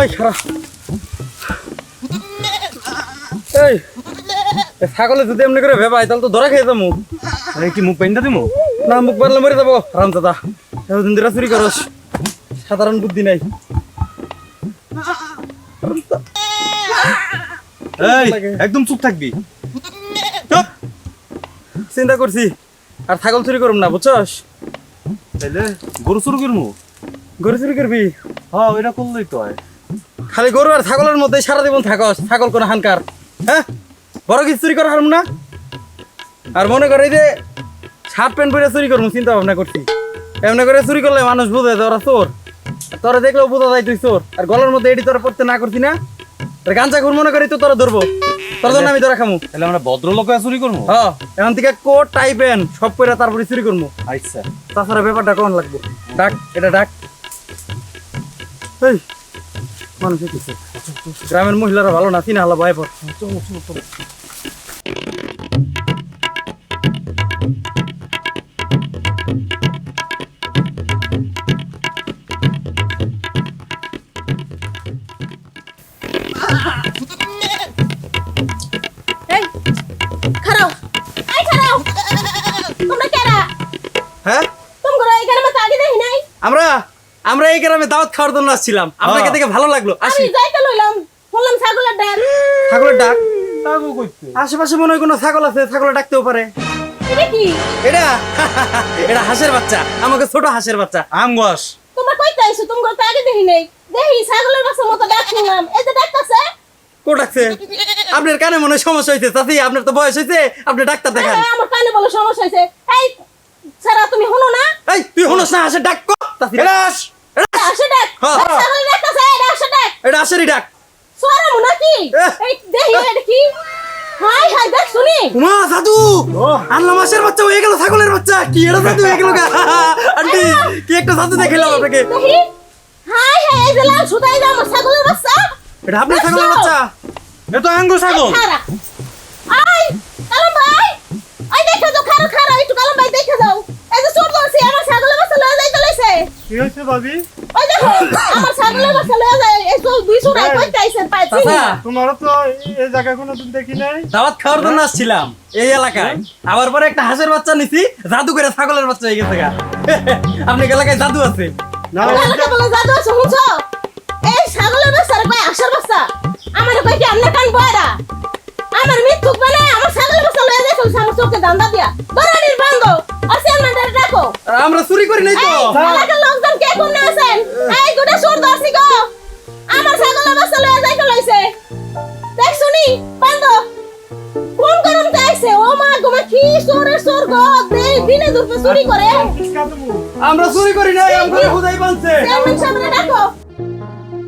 এই খারাপ এই ছাগলে যদি এমনি করে ভেবাই তাহলে তো ধরা খেয়ে যাব। আরে কি মুখ পেন্দা দিমু? না মুখ পারলে মরে যাব রাম দাদা এতদিন ধরে চুরি করস। সাধারণ বুদ্ধি নাই। এই একদম চুপ থাকবি। চিন্তা করছি আর ছাগল চুরি করুম না বুঝছস? তাইলে গরু চুরি করমু? গরু চুরি করবি? হ্যাঁ এটা করলেই তো হয়। খালি গরু আর ছাগলের মধ্যে সারা জীবন থাকস ছাগল কোন হানকার। হ্যাঁ? বড় কিছু চুরি করা হারম না? আর মনে করে যে শার্ট প্যান্ট পরে চুরি করব চিন্তা ভাবনা করছি। এমনি করে চুরি করলে মানুষ বুঝে যে ওরা চোর। তোরা দেখলেও বোঝা যায় তুই চোর। আর গলার মধ্যে এটি তোরা পড়তে না করছি না? তোর গাঞ্জা ঘুর মনে করি তো তোরা ধরবো। তোর জন্য আমি তোরা খামু। তাহলে আমরা ভদ্রলোক চুরি করব হ্যাঁ এখন থেকে কোট টাই প্যান্ট সব পরে তারপরে চুরি করব আচ্ছা। তাছাড়া ব্যাপারটা কেমন লাগবে? ডাক এটা ডাক। এই মানুষ গ্রামের মহিলারা ভালো না চিনা হালা ভয় কেরা? হ্যাঁ? আমরা? আমরা এই গ্রামে দাওয়াত খাওয়ার জন্য আসছিলাম। আপনাকে দেখে ভালো লাগল। আমি আসি। যাইতে লইলাম। বললাম ছাগলের ডাল ছাগলের ডাক? তাগো কইতে আশেপাশে মনে হয় কোনো ছাগল আছে ছাগলে ডাকতেও পারে। এটা কি? এটা? এটা হাঁসের বাচ্চা। আমাকে ছোট হাঁসের বাচ্চা। আম গাছ তোমরা কইতে আইছো তোমরা তো আগে দেখি নাই। দেখি ছাগলের বাচ্চার মতো ডাক শুনলাম। এই যে ডাকতাছে। কো ডাকছে? আপনার কানে মনে হয় সমস্যা হয়েছে চাচি আপনার তো বয়স হয়েছে আপনি ডাক্তার দেখান। এই, আমার কানে বলে সমস্যা হয়েছে এই সারা তুমি শুনো না? এই তুই হনস না হাঁসের ডাক কো। চাচি এটা। এটা আসে ডাক হ্যাঁ। ছাগলের ডাকতাছে এটা আসে ডাক এটা হাঁসেরই ডাক। নাকি? এই দেখি এটা কি? হাই হাই দেখ শুনি। উমা দাদু আনলাম হাঁসের বাচ্চা হয়ে গেল ছাগলের বাচ্চা। কি এটা দাদু হয়ে গেল গা? আন্টি কি একটা দাদু দেখাইলাম আপনাকে। হাই হাই এই যে লাল সুতাই যে ছাগলের বাচ্চা। এটা আপনার ছাগলের বাচ্চা? এ আঙ্গুর ছাগল খারা আই কালাম ভাই আই দেখে যাও খারা খারা একটু কালাম ভাই দেখে যাও এই যে চোর ধরছি আমার ছাগলের বাচ্চা লয়ে যাইতে লইছে কি হয়েছে ভাবি? ওই দেখো আমার ছাগলের বাচ্চা লয়ে যায় এই দুই কইতে আইছেন তো কোনো দিন দেখি নাই? দাওয়াত খাওয়ার জন্য আসছিলাম এই এলাকায়। আবার পরে একটা হাঁসের বাচ্চা নিছি জাদু করে ছাগলের বাচ্চা হয়ে গেছে গা। আপনি এলাকায় জাদু আছে? না। বলে জাদু আছে শুনছো? এই ছাগলের বাচ্চা রে কই আসার বাচ্চা। আমার কই কি আমনে কান বয়রা আমার মানে আমার ছাগলের বাচ্চা লয়ে যাইছো আমার চোখে দান্দা দিয়া। দরানির বাঙ্গ আসেন ডাকো। আমরা চুরি করি নাই তো? এই কোন আছেন? এই গোটা সুর দর্শি গো। আমার লইছে? দেখ শুনি বান্ধ তাইছে ও মা কি গো? দেই দিনে দুপুরে চুরি করে। আমরা চুরি করি নাই আমরা খুদাই বানছে। চেয়ারম্যান সাহেবরে ডাকো।